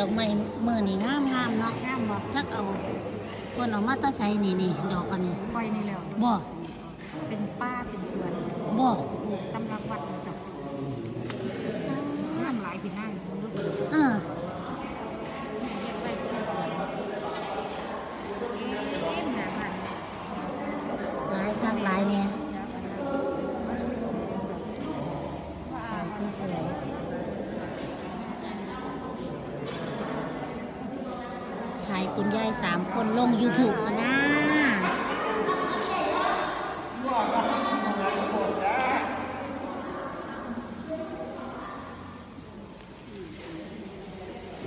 ดอกไม้เมื่อนี่งามงามๆเนาะงามบ่จักเอาคนเอามาตาใช้นี่นี่ดอกอันนี้ปล่อยนี่แล้วบ่เป็นป้าเป็นสวนบ่สำหรับวัดจับงามหลายพี่นั่งลูกเออเก็บไว้ซื้อสวนเอ๊ะหามันหลายสักหลายเนี่ย ว่า หลายสวยๆถ่าย คุณยายสามคนลง YouTube อะนะ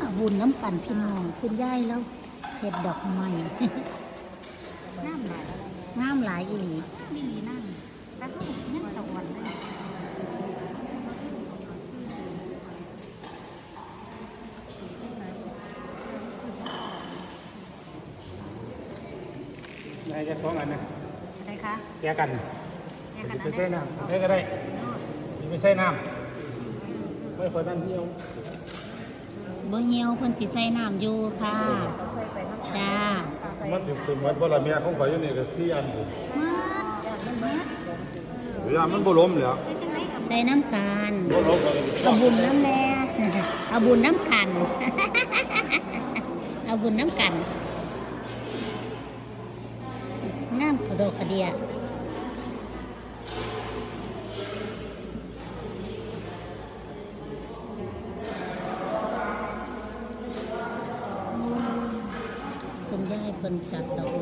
อาบุญน้ำกันพี่น้องคุณยายแล้วเห็ดดอกไม้งามหลายงามหลายอีหลีดีหลีนั่นแต่เขายังสวรรค์เลย นายจะสองอันนะอะไรคะแยกกันแยกกันไปนะใส่น้ำใส่ก็ได้ไปใส่น้ำไม่คนนั้นเที่ยวบ่เหี่ยวเพิ่นสิใส่น้ำอยู่ค่ะเคยไปมั้งจ้ามันสิเป็นเหมือนบ่ละเมียของข่อยอยู่นี่ก็สี่อันอยู่มืดมันมืดเวลามันบ่ล้มแล้วเป็นจังไรกับใส่น้ำกันบ่ล้มก็เลยเอาบุญน้ำแน่เอาบุญน้ำกันเอาบุญน้ำกัน น้ำกระโดกกระเดียคุณยายคนจัดดอก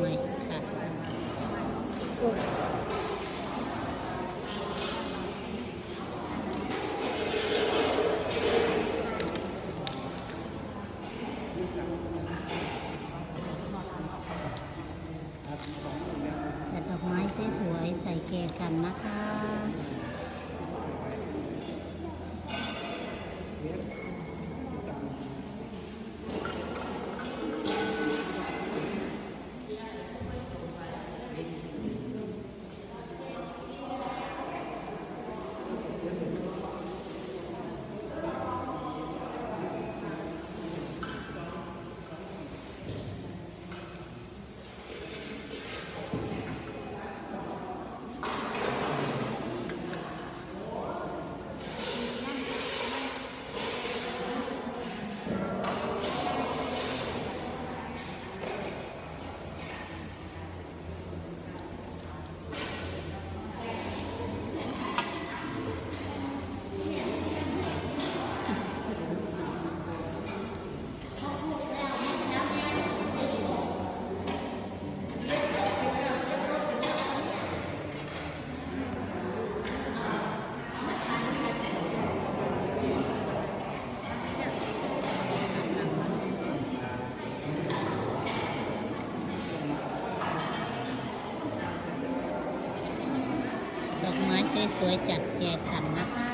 วยจัดแจกฉันนะคะ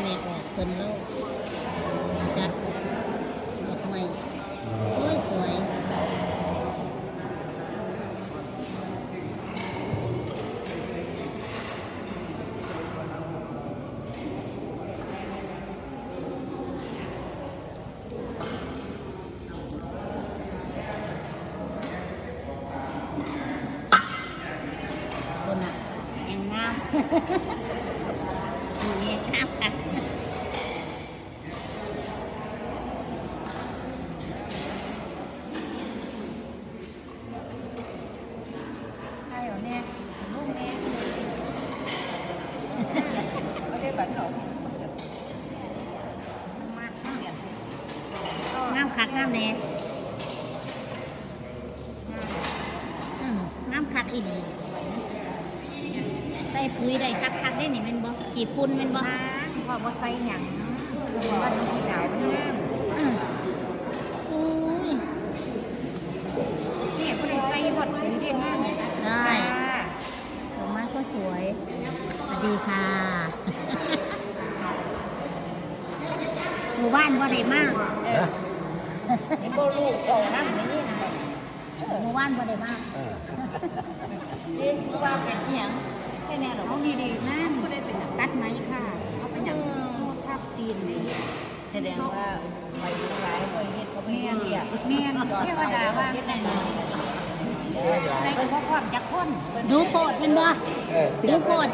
แม่ออกเป็นโลกจัดดอกไม้สวยๆ คนอะแองงามแองงามค่ะใช่เยลูกนี่ยเขาเรียกบัตรเขามากมากเนี่ยงามคักงามแน่อืมงามคักอีหลีใส่ ปุ๋ยได้คักคักๆได้นี่แมันบ่ขี้ฝุ่นแมันบ่บ้านพอมาใส่หยังคือว่าน้องสีดาวมันงามอืมอุ้ยนี่ก็เลยใส่บดถึงเรียนงามเลยนะได้ดอกไม้ก็สวยสวัสดีค่ะ หมู่บ้านบ่ได้มากไอ้โบลูกออกน้ำนี่นะหมู่บ้านบ่ได้มากเรียนว่าเป็นอหย่าง แค่แน่หรอกเขาดีๆนั่นตัดไหมค่ะเขาเป็นอย่างโทษทับตีนนี่แสดงว่าไปร้ายไปเห็ดเขาไม่เรียนเมียนเทวดาว่าในในเป็นพ่อความจักษ์นดูโปดเป็นบ่ดูโปด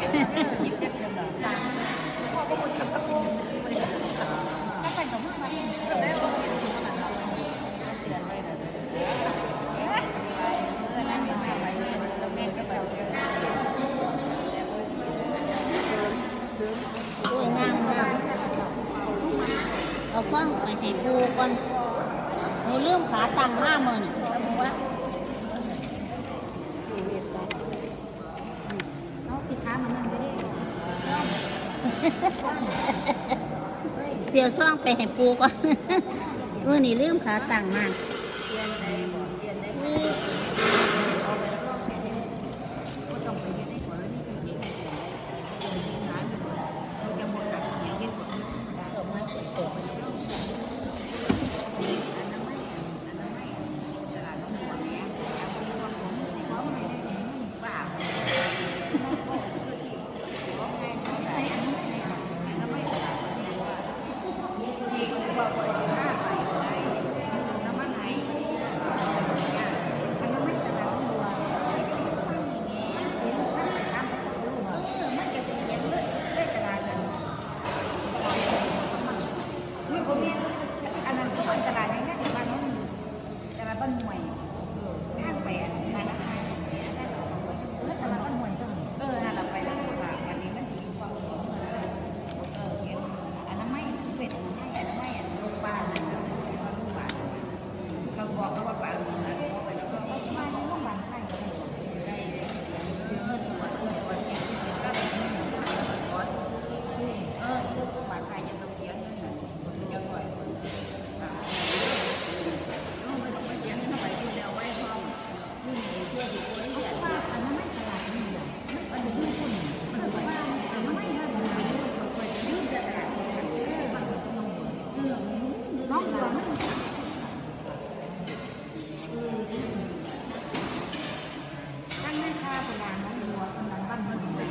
ถ้าไปกับเมื่อไหร่ เอาเฟื่องไปให้ปูก่อนหนูลืมขาตังมาเมื่อนี่เสียวซ่องไปให้ปูก่อนเมื่อนี่ลืมขาตังมา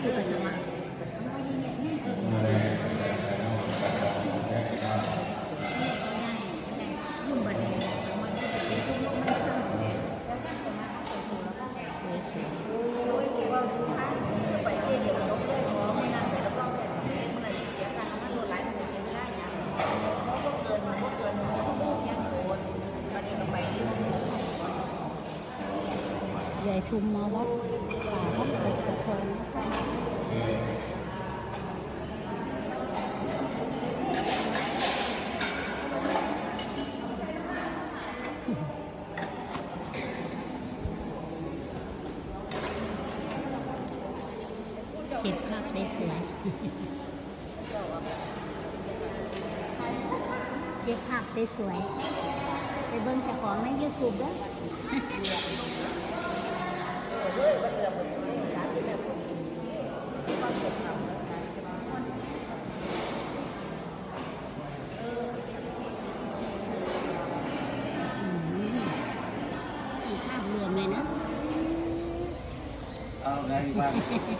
Gracias. ชุมมาวัดป่าวัดตะกทองนะคะเก็บภาพสวยๆเก็บภาพสวยไปเบิ่งเจ้าของในยูทูบด้วย planet.